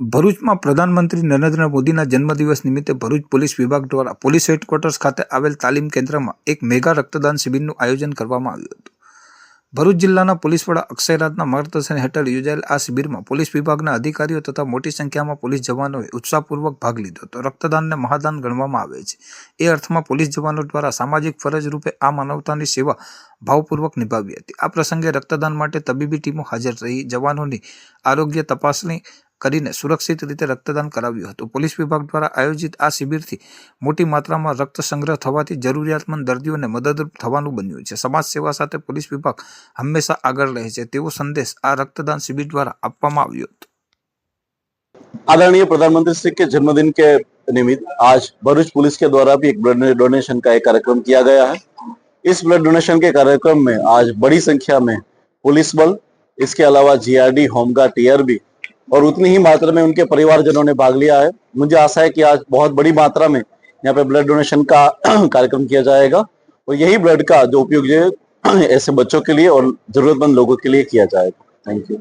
ભરૂચમાં પ્રધાનમંત્રી નરેન્દ્ર મોદીના જન્મદિવસ નિમિત્તે ભરૂચ પોલીસ વિભાગ દ્વારા પોલીસ હેડક્વાર્ટર્સ ખાતે આવેલ તાલીમ કેન્દ્રમાં એક મેગા રક્તદાન શિબિરનું આયોજન કરવામાં આવ્યું હતું ભરૂચ જિલ્લાના પોલીસ વડા અક્ષય માર્ગદર્શન હેઠળ યોજાયેલ આ શિબિરમાં પોલીસ વિભાગના અધિકારીઓ તથા મોટી સંખ્યામાં પોલીસ જવાનોએ ઉત્સાહપૂર્વક ભાગ લીધો હતો રક્તદાનને મહાદાન ગણવામાં આવે છે એ અર્થમાં પોલીસ જવાનો દ્વારા સામાજિક ફરજ રૂપે આ માનવતાની સેવા ભાવપૂર્વક નિભાવી હતી આ પ્રસંગે રક્તદાન માટે તબીબી ટીમો હાજર રહી જવાનોની આરોગ્ય તપાસણી કરીને સુરક્ષિત રીતે રક્તદાન કરાવ્યું હતું પોલીસ વિભાગ દ્વારા આયોજિત આ શિબિરથી મોટી માત્રામાં રક્ત સંગ્રહ થવાની જરૂરિયાતમન દર્દીઓને મદદ થવાનું બન્યું છે સમાજ સેવા સાથે પોલીસ વિભાગ હંમેશા આગળ રહે છે તેવો સંદેશ આ રક્તદાન શિબિર દ્વારા આપવામાં આવ્યો આદરણીય પ્રધાનમંત્રી શ્રી કે જન્મદિવસ કે નિમિત્ત આજ બરુચ પોલીસ કે દ્વારા ભી એક બ્લડ ડોનેશન કા એક કાર્યક્રમ કિયા ગયા છે ઇસ બ્લડ ડોનેશન કે કાર્યક્રમ મે આજ બડી સંખ્યા મે પોલીસ બળ ઇસ કે અલાવાજ જીઆરડી હોમગાટ આરબી और उतनी ही मात्रा में उनके परिवारजनों ने भाग लिया है मुझे आशा है कि आज बहुत बड़ी मात्रा में यहाँ पे ब्लड डोनेशन का कार्यक्रम किया जाएगा और यही ब्लड का जो उपयोग ऐसे बच्चों के लिए और जरूरतमंद लोगों के लिए किया जाएगा थैंक यू